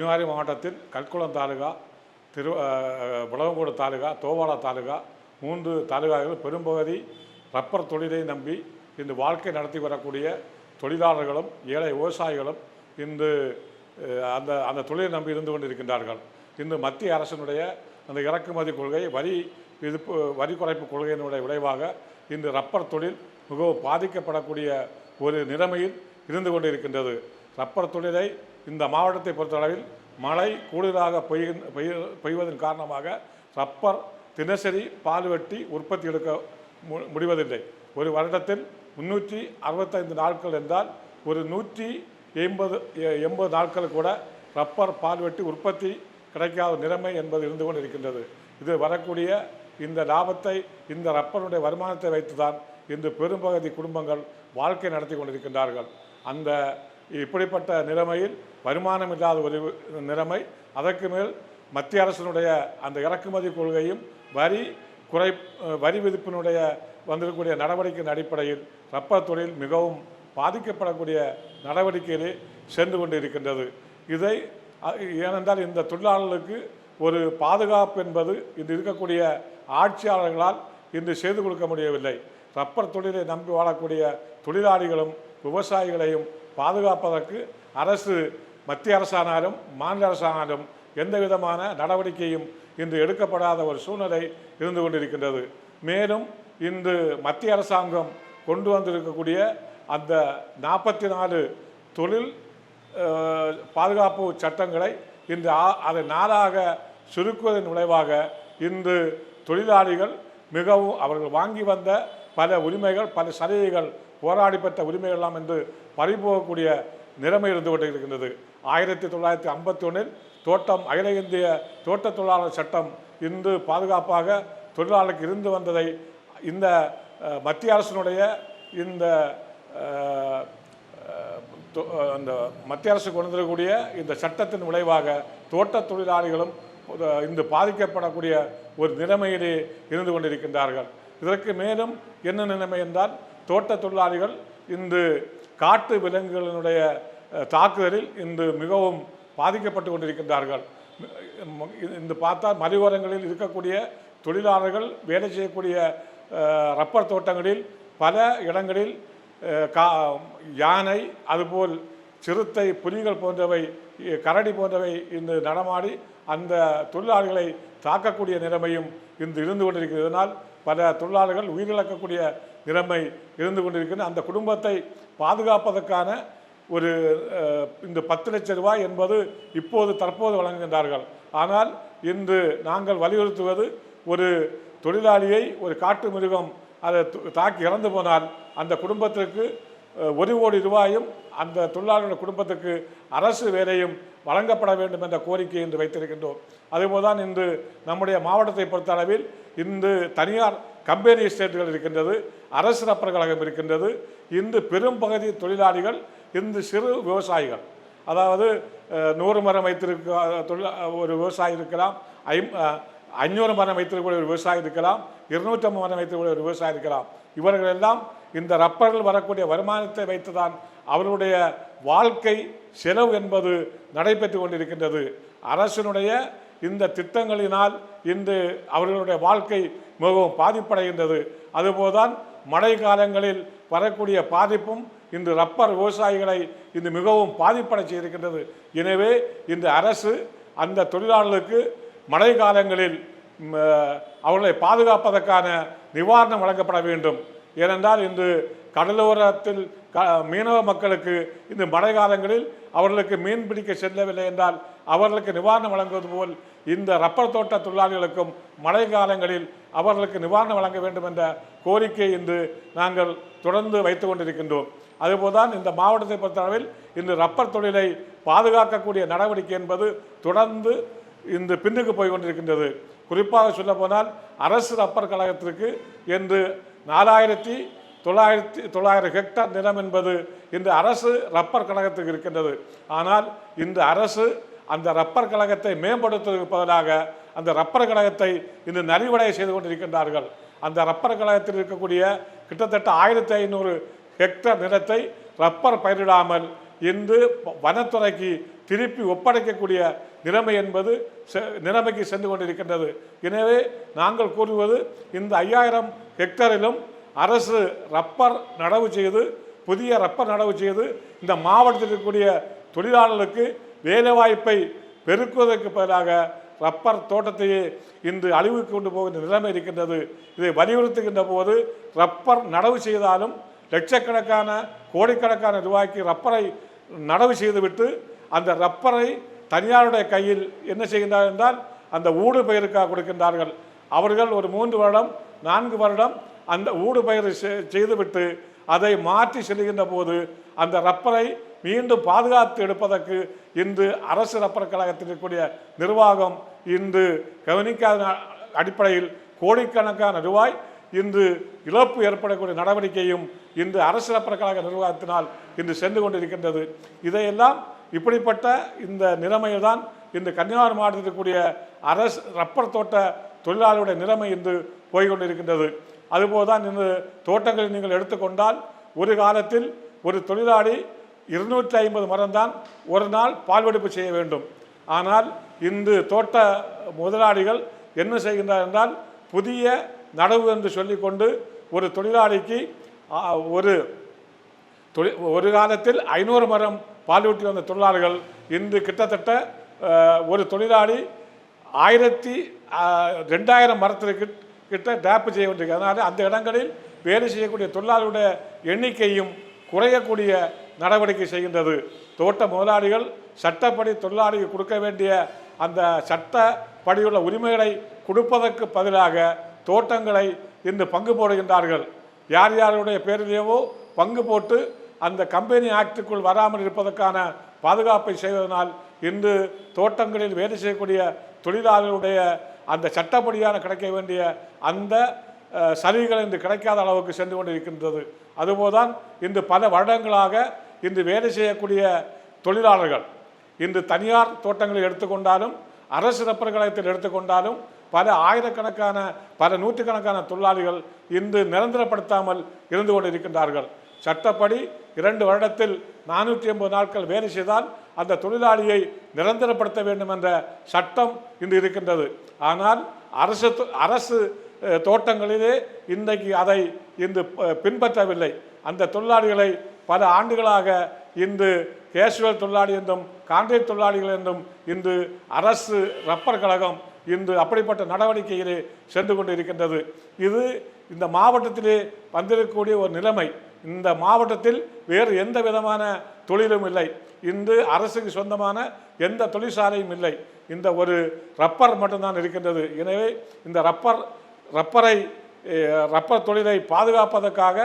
கன்னியாகுமரி மாவட்டத்தில் கல்குளம் தாலுகா திரு புலவங்கோடு தாலுகா தோவாளா தாலுகா மூன்று தாலுகாக்கள் பெரும்பகுதி ரப்பர் தொழிலை நம்பி இந்த வாழ்க்கை நடத்தி வரக்கூடிய தொழிலாளர்களும் ஏழை விவசாயிகளும் இன்று அந்த அந்த தொழிலை நம்பி இருந்து கொண்டிருக்கின்றார்கள். இன்று மத்திய அரசினுடைய அந்த இறக்குமதி கொள்கை வரி விதிப்பு வரி குறைப்பு கொள்கையினுடைய விளைவாக இன்று ரப்பர் தொழில் மிகவும் பாதிக்கப்படக்கூடிய ஒரு நிலைமையில் இருந்து கொண்டிருக்கின்றது. ரப்பர் தொழிலை இந்த மாவட்டத்தை பொறுத்தளவில் மழை கூடுதலாக பெய்கின் பெய்ய பெய்வதன் காரணமாக ரப்பர் தினசரி பால் வெட்டி உற்பத்தி எடுக்க மு- முடிவதில்லை. ஒரு வருடத்தில் முன்னூற்றி அறுபத்தைந்து நாட்கள் என்றால் ஒரு நூற்றி எண்பது எண்பது நாட்கள் கூட ரப்பர் பால் வெட்டி உற்பத்தி கிடைக்காத நிலைமை என்பது இருந்து கொண்டு இருக்கின்றது இது வரக்கூடிய இந்த லாபத்தை இந்த ரப்பருடைய வருமானத்தை வைத்துதான் இன்று பெரும்பகுதி குடும்பங்கள் வாழ்க்கை நடத்தி கொண்டிருக்கின்றார்கள். அந்த இப்படிப்பட்ட நிலைமையில் வருமானம் இல்லாத ஒரு நிலைமை. அதற்கு மேல் மத்திய அரசினுடைய அந்த இறக்குமதி கொள்கையும் வரி குறை வரி விதிப்பினுடைய வந்திருக்கக்கூடிய நடவடிக்கையின் அடிப்படையில் ரப்பர் தொழில் மிகவும் பாதிக்கப்படக்கூடிய நடவடிக்கையிலே சென்று கொண்டு இருக்கின்றது இதை ஏனென்றால் இந்த தொழிலாளர்களுக்கு ஒரு பாதுகாப்பு என்பது இன்று இருக்கக்கூடிய ஆட்சியாளர்களால் இன்று செய்து கொடுக்க முடியவில்லை. ரப்பர் தொழிலை நம்பி வாழக்கூடிய தொழிலாளிகளும் விவசாயிகளையும் பாதுகாப்பதற்கு அரசு மத்திய அரசானாலும் மாநில அரசானாலும் எந்த விதமான நடவடிக்கையும் இன்று எடுக்கப்படாத ஒரு சூழ்நிலை இருந்து கொண்டிருக்கின்றது. மேலும் இன்று மத்திய அரசாங்கம் கொண்டு வந்திருக்கக்கூடிய அந்த நாற்பத்தி நாலு தொழில் பாதுகாப்பு சட்டங்களை இன்று அதை நாளாக சுருக்குவதன் விளைவாக இன்று தொழிலாளிகள் மிகவும் அவர்கள் வாங்கி வந்த பல உரிமைகள் பல சலுகைகள் போராடி பெற்ற உரிமைகள் எல்லாம் என்று பறிபோகக்கூடிய நிலைமை இருந்து கொண்டிருக்கின்றது ஆயிரத்தி தொள்ளாயிரத்தி ஐம்பத்தி ஒன்றில் தோட்டம் அகில இந்திய தோட்ட தொழிலாளர் சட்டம் இன்று பாதுகாப்பாக தொழிலாளருக்கு இருந்து வந்ததை இந்த மத்திய அரசினுடைய இந்த அந்த மத்திய அரசு கொண்டு வரக்கூடிய இந்த சட்டத்தின் விளைவாக தோட்ட தொழிலாளிகளும் இன்று பாதிக்கப்படக்கூடிய ஒரு நிலைமையிலே இருந்து கொண்டிருக்கின்றார்கள். இதற்கு மேலும் என்ன நிலைமை என்றால் தோட்ட தொழிலாளிகள் இன்று காட்டு விலங்குகளினுடைய தாக்குதலில் இன்று மிகவும் பாதிக்கப்பட்டு கொண்டிருக்கின்றார்கள். ம- இந்த பார்த்தால் மலையோரங்களில் இருக்கக்கூடிய தொழிலாளர்கள் வேலை செய்யக்கூடிய ரப்பர் தோட்டங்களில் பல இடங்களில் கா யானை அதுபோல் சிறுத்தை புலிகள் போன்றவை கரடி போன்றவை இன்று நடமாடி அந்த தொழிலாளர்களை தாக்கக்கூடிய நிலைமையும் இன்று இருந்து கொண்டிருக்கிறது. இதனால் பல தொழிலாளர்கள் உயிரிழக்கக்கூடிய நிலைமை இருந்து கொண்டிருக்கிறது அந்த குடும்பத்தை பாதுகாப்பதற்கான ஒரு இந்த பத்து லட்சம் ரூபாய் என்பது இப்போது தற்போது வழங்குகின்றார்கள். ஆனால் இன்று நாங்கள் வலியுறுத்துவது ஒரு தொழிலாளியை ஒரு காட்டு மிருகம் அதை தாக்கி இறந்து போனால் அந்த குடும்பத்திற்கு ஒரு கோடி ரூபாயும் அந்த தொழிலாளர்களுடைய குடும்பத்துக்கு அரசு வேலையும் வழங்கப்பட வேண்டும் என்ற கோரிக்கை இன்று வைத்திருக்கின்றோம். அதேபோல்தான் இன்று நம்முடைய மாவட்டத்தை பொறுத்த அளவில் இன்று தனியார் கம்பெனி எஸ்டேட்டுகள் இருக்கின்றது அரசு ரப்பர் கழகம் இருக்கின்றது இன்று பெரும்பகுதி தொழிலாளிகள் இன்று சிறு விவசாயிகள். அதாவது நூறு மரம் வைத்திருக்க தொழில் ஒரு விவசாயி இருக்கலாம் ஐம் ஐநூறு மரம் வைத்திருக்கக்கூடிய ஒரு விவசாயி இருக்கலாம் இருநூற்றம்பது மரம் வைத்திருக்கக்கூடிய ஒரு விவசாயி இருக்கலாம். இவர்கள் எல்லாம் இந்த ரப்பர்கள் வரக்கூடிய வருமானத்தை வைத்துதான் அவருடைய வாழ்க்கை செலவு என்பது நடைபெற்று கொண்டிருக்கின்றது. அரசினுடைய இந்த திட்டங்களினால் இன்று அவர்களுடைய வாழ்க்கை மிகவும் பாதிப்படைகின்றது. அதுபோல்தான் மழை காலங்களில் வரக்கூடிய பாதிப்பும் இன்று ரப்பர் விவசாயிகளை இன்று மிகவும் பாதிப்படை செய்திருக்கின்றது. எனவே இந்த அரசு அந்த தொழிலாளர்களுக்கு மழை காலங்களில் அவர்களை பாதுகாப்பதற்கான நிவாரணம் வழங்கப்பட வேண்டும். ஏனென்றால் இன்று கடலோரத்தில் மீனவ மக்களுக்கு இந்த மழை காலங்களில் அவர்களுக்கு மீன் பிடிக்க செல்லவில்லை என்றால் அவர்களுக்கு நிவாரணம் வழங்குவது போல் இந்த ரப்பர் தோட்ட தொழிலாளிகளுக்கும் மழை காலங்களில் அவர்களுக்கு நிவாரணம் வழங்க வேண்டும் என்ற கோரிக்கை இன்று நாங்கள் தொடர்ந்து வைத்து கொண்டிருக்கின்றோம். அதுபோல்தான் இந்த மாவட்டத்தை பொறுத்தளவில் இந்த ரப்பர் தொழிலை பாதுகாக்கக்கூடிய நடவடிக்கை என்பது தொடர்ந்து இந்த பின்னுக்கு போய் கொண்டிருக்கின்றது. குறிப்பாக சொல்லப்போனால் அரசு ரப்பர் கழகத்திற்கு என்று நாலாயிரத்தி தொள்ளாயிரத்தி தொள்ளாயிரம் ஹெக்டார் நிலம் என்பது இன்று அரசு ரப்பர் கழகத்துக்கு இருக்கின்றது. ஆனால் இந்த அரசு அந்த ரப்பர் கழகத்தை மேம்படுத்துவதற்கு பதிலாக அந்த ரப்பர் கழகத்தை இன்று நலிவடைய செய்து கொண்டிருக்கின்றார்கள். அந்த ரப்பர் கழகத்தில் இருக்கக்கூடிய கிட்டத்தட்ட ஆயிரத்தி ஐநூறு ஹெக்டர் நிலத்தை ரப்பர் பயிரிடாமல் இன்று வனத்துறைக்கு திருப்பி ஒப்படைக்கக்கூடிய நிலைமை என்பது செ- நிலைமைக்கு சென்று கொண்டிருக்கின்றது. எனவே நாங்கள் கூறுவது இந்த ஐயாயிரம் ஹெக்டரிலும் அரசு ரப்பர் நடவு செய்து புதிய ரப்பர் நடவு செய்து இந்த மாவட்டத்தில் இருக்கக்கூடிய தொழிலாளர்களுக்கு வேலைவாய்ப்பை பெருக்குவதற்கு பதிலாக ரப்பர் தோட்டத்தையே இன்று அழிவுக்கு கொண்டு போகின்ற நிலைமை இருக்கின்றது. இதை வலியுறுத்துகின்ற போது ரப்பர் நடவு செய்தாலும் லட்சக்கணக்கான கோடிக்கணக்கான ரூபாய்க்கு ரப்பரை நடவு செய்துவிட்டு அந்த ரப்பரை தனியாருடைய கையில் என்ன செய்கின்றார் என்றால் அந்த ஊடு பயிருக்காக கொடுக்கின்றார்கள். அவர்கள் ஒரு மூன்று வருடம் நான்கு வருடம் அந்த ஊடுபயிர் செ- செய்துவிட்டு அதை மாற்றி செல்கின்ற போது அந்த ரப்பரை மீண்டும் பாதுகாத்து எடுப்பதற்கு இன்று அரசு ரப்பர் கழகத்தில் இருக்கக்கூடிய நிர்வாகம் இன்று கவனிக்காத அடிப்படையில் கோடிக்கணக்கான ரூபாய் இன்று இழப்பு ஏற்படக்கூடிய நடவடிக்கையும் இன்று அரசு ரப்பர் கழக நிர்வாகத்தினால் இன்று சென்று கொண்டிருக்கின்றது. இதையெல்லாம் இப்படிப்பட்ட இந்த நிலைமையில்தான் இன்று கன்னியாகுமரி மாவட்டத்தில் இருக்கக்கூடிய அரசு ரப்பர் தோட்ட தொழிலாளருடைய நிலைமை இன்று போய்கொண்டிருக்கின்றது. அதுபோல் தான் இந்த தோட்டங்களை நீங்கள் எடுத்துக்கொண்டால் ஒரு காலத்தில் ஒரு தொழிலாளி இருநூற்றி ஐம்பது மரம் தான் ஒரு நாள் பால்வெடுப்பு செய்ய வேண்டும். ஆனால் இன்று தோட்ட முதலாளிகள் என்ன செய்கின்றார் என்றால் புதிய நடவு என்று சொல்லிக்கொண்டு ஒரு தொழிலாளிக்கு ஒரு தொழில் ஒரு காலத்தில் ஐநூறு மரம் பால்வெட்டி வந்த தொழிலாளர்கள் இன்று கிட்டத்தட்ட ஒரு தொழிலாளி ஆயிரத்தி ரெண்டாயிரம் மரத்திற்கு கிட்ட டேப்பு செய்ய வேண்டியிருக்கு அதனால் அந்த இடங்களில் வேலை செய்யக்கூடிய தொழிலாளர்களுடைய எண்ணிக்கையும் குறையக்கூடிய நடவடிக்கை செய்கின்றது. தோட்ட முதலாளிகள் சட்டப்படி தொழிலாளிக்கு கொடுக்க வேண்டிய அந்த சட்டப்படியுள்ள உரிமைகளை கொடுப்பதற்கு பதிலாக தோட்டங்களை இன்று பங்கு போடுகின்றார்கள். யார் யாருடைய பேரிலேயோ பங்கு போட்டு அந்த கம்பெனி ஆக்டுக்குள் வராமல் இருப்பதற்கான பாதுகாப்பை செய்வதனால் இன்று தோட்டங்களில் வேலை செய்யக்கூடிய தொழிலாளர்களுடைய அந்த சட்டப்படியான கிடைக்க வேண்டிய அந்த சலுகைகள் இன்று கிடைக்காத அளவுக்கு சென்று கொண்டிருக்கின்றது. அதுபோல்தான் இன்று பல வருடங்களாக இன்று வேலை செய்யக்கூடிய தொழிலாளர்கள் இன்று தனியார் தோட்டங்களை எடுத்துக்கொண்டாலும் அரசு ரப்பர் கழகத்தில் எடுத்துக்கொண்டாலும் பல ஆயிரக்கணக்கான பல நூற்றுக்கணக்கான தொழிலாளிகள் இன்று நிரந்தரப்படுத்தாமல் இருந்து கொண்டிருக்கின்றார்கள். சட்டப்படி இரண்டு வருடத்தில் நானூற்றி ஐம்பது நாட்கள் வேலை செய்தால் அந்த தொழிலாளியை நிரந்தரப்படுத்த வேண்டும் என்ற சட்டம் இன்று இருக்கின்றது. ஆனால் அரசு தொ- அரசு தோட்டங்களிலே இன்றைக்கு அதை இன்று பின்பற்றவில்லை. அந்த தொழிலாளிகளை பல ஆண்டுகளாக இன்று கேஷுவல் தொழிலாளி என்றும் கான்ட்ரேட் தொழிலாளிகள் என்றும் இன்று அரசு ரப்பர் கழகம் இன்று அப்படிப்பட்ட நடவடிக்கையிலே சென்று கொண்டிருக்கின்றது. இது இந்த மாவட்டத்திலே வந்திருக்கக்கூடிய ஒரு நிலைமை. இந்த மாவட்டத்தில் வேறு எந்த விதமான தொழிலும் இல்லை. இன்று அரசுக்கு சொந்தமான எந்த தொழிற்சாலையும் இல்லை. இந்த ஒரு ரப்பர் மட்டும்தான் இருக்கின்றது. எனவே இந்த ரப்பர் ரப்பரை ரப்பர் தொழிலை பாதுகாப்பதற்காக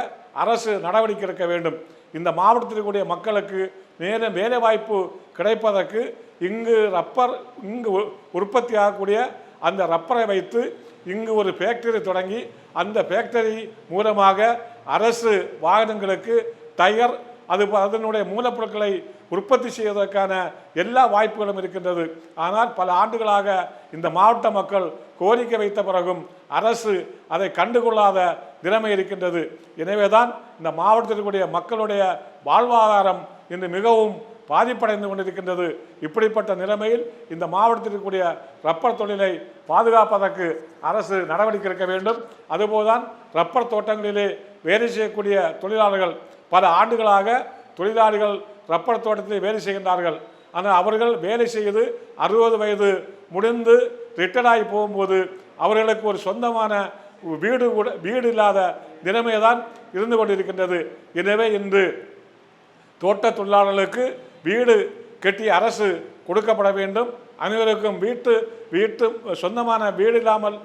அரசு நடவடிக்கை எடுக்க வேண்டும். இந்த மாவட்டத்தில் இருக்கக்கூடிய மக்களுக்கு மேலும் வேலைவாய்ப்பு கிடைப்பதற்கு இங்கு ரப்பர் இங்கு உற்பத்தி ஆகக்கூடிய அந்த ரப்பரை வைத்து இங்கு ஒரு ஃபேக்டரி தொடங்கி அந்த ஃபேக்டரி மூலமாக அரசு வாகனங்களுக்கு டயர் அது அதனுடைய மூலப்பொருட்களை உற்பத்தி செய்வதற்கான எல்லா வாய்ப்புகளும் இருக்கின்றது. ஆனால் பல ஆண்டுகளாக இந்த மாவட்ட மக்கள் கோரிக்கை வைத்த பிறகும் அரசு அதை கண்டுகொள்ளாத நிலைமை இருக்கின்றது. எனவே தான் இந்த மாவட்டத்திற்குரிய மக்களுடைய வாழ்வாதாரம் இன்று மிகவும் பாதிப்படைந்து கொண்டிருக்கின்றது. இப்படிப்பட்ட நிலைமையில் இந்த மாவட்டத்தில் இருக்கக்கூடிய ரப்பர் தொழிலை பாதுகாப்பதற்கு அரசு நடவடிக்கை எடுக்க வேண்டும். அதுபோல்தான் ரப்பர் தோட்டங்களிலே வேலை செய்யக்கூடிய தொழிலாளர்கள் பல ஆண்டுகளாக தொழிலாளிகள் ரப்பர் தோட்டத்தில் வேலை செய்கின்றார்கள். ஆனால் அவர்கள் வேலை செய்து அறுபது வயது முடிந்து ரிட்டையர்ட் ஆகி போகும்போது அவர்களுக்கு ஒரு சொந்தமான வீடு கூட வீடு இல்லாத நிலைமை தான் இருந்து கொண்டிருக்கின்றது. எனவே இன்று தோட்ட தொழிலாளர்களுக்கு வீடு கட்டி அரசு கொடுக்கப்பட வேண்டும். அனைவருக்கும் வீட்டு வீட்டு சொந்தமான வீடு இல்லாமல்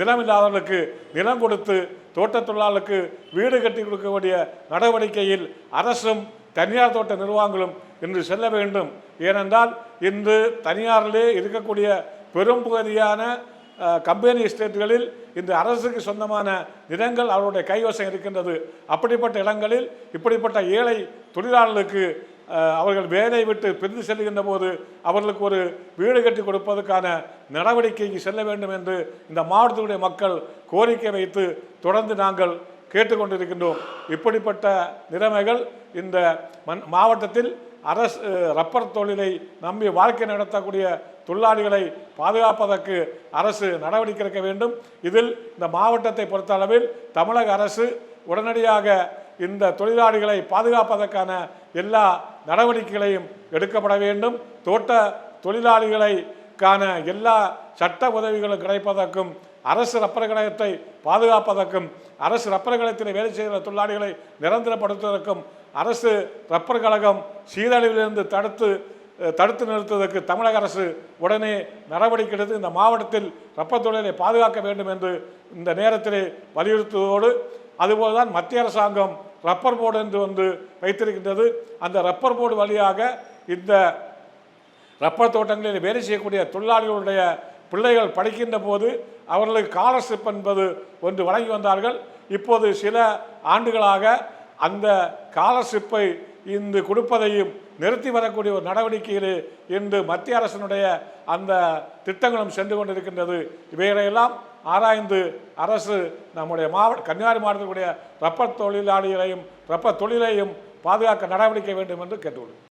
நிலம் இல்லாதவர்களுக்கு நிலம் கொடுத்து தோட்ட தொழிலாளர்களுக்கு வீடு கட்டி கொடுக்கக்கூடிய நடவடிக்கையில் அரசும் தனியார் தோட்ட நிர்வாகங்களும் இன்று செல்ல வேண்டும். ஏனென்றால் இன்று தனியாரிலே இருக்கக்கூடிய பெரும் பகுதியான கம்பெனி எஸ்டேட்டுகளில் இந்த அரசுக்கு சொந்தமான நிலங்கள் அவருடைய கைவசம் இருக்கின்றது. அப்படிப்பட்ட இடங்களில் இப்படிப்பட்ட ஏழை தொழிலாளர்களுக்கு அவர்கள் வேலை விட்டு பிரிந்து செல்கின்ற போது அவர்களுக்கு ஒரு வீடு கட்டி கொடுப்பதற்கான நடவடிக்கைக்கு செல்ல வேண்டும் என்று இந்த மாவட்டத்துடைய மக்கள் கோரிக்கை வைத்து தொடர்ந்து நாங்கள் கேட்டுக்கொண்டிருக்கின்றோம். இப்படிப்பட்ட நிலைமைகள் இந்த மண் மாவட்டத்தில் அரசு ரப்பர் தொழிலை நம்பி வாழ்க்கை நடத்தக்கூடிய தொழிலாளிகளை பாதுகாப்பதற்கு அரசு நடவடிக்கை எடுக்க வேண்டும். இதில் இந்த மாவட்டத்தை பொறுத்தளவில் தமிழக அரசு உடனடியாக இந்த தொழிலாளிகளை பாதுகாப்பதற்கான எல்லா நடவடிக்கைகளையும் எடுக்கப்பட வேண்டும். தோட்ட தொழிலாளிகளைக்கான எல்லா சட்ட உதவிகளும் கிடைப்பதற்கும் அரசு ரப்பர் கழகத்தை பாதுகாப்பதற்கும் அரசு ரப்பர் கழகத்தில் வேலை செய்கிற தொழிலாளிகளை நிரந்தரப்படுத்துவதற்கும் அரசு ரப்பர் கழகம் சீரழிவிலிருந்து தடுத்து தடுத்து நிறுத்துவதற்கு தமிழக அரசு உடனே நடவடிக்கை எடுத்து இந்த மாவட்டத்தில் ரப்பர் தொழிலை பாதுகாக்க வேண்டும் என்று இந்த நேரத்திலே வலியுறுத்துவதோடு அதுபோல் தான் மத்திய அரசாங்கம் ரப்பர் போர்டு என்று வந்து வைத்திருக்கின்றது. அந்த ரப்பர் போர்டு வழியாக இந்த ரப்பர் தோட்டங்களில் வேலை செய்யக்கூடிய தொழிலாளிகளுடைய பிள்ளைகள் படிக்கின்ற போது அவர்களுக்கு காலர்ஷிப் என்பது ஒன்று வழங்கி வந்தார்கள். இப்போது சில ஆண்டுகளாக அந்த காலர்ஷிப்பை இன்று கொடுப்பதையும் நிறுத்தி வரக்கூடிய ஒரு நடவடிக்கையிலே இன்று மத்திய அரசினுடைய அந்த திட்டங்களும் சென்று கொண்டிருக்கின்றது. இவைகளையெல்லாம் ஆராய்ந்து அரசு நம்முடைய மாவட்ட கன்னியாகுமரி மாவட்டத்தினுடைய ரப்பர் தொழிலாளிகளையும் ரப்பர் தொழிலையும் பாதுகாக்க நடவடிக்கை வேண்டும் என்று கேட்டுக்கொள்கிறேன்.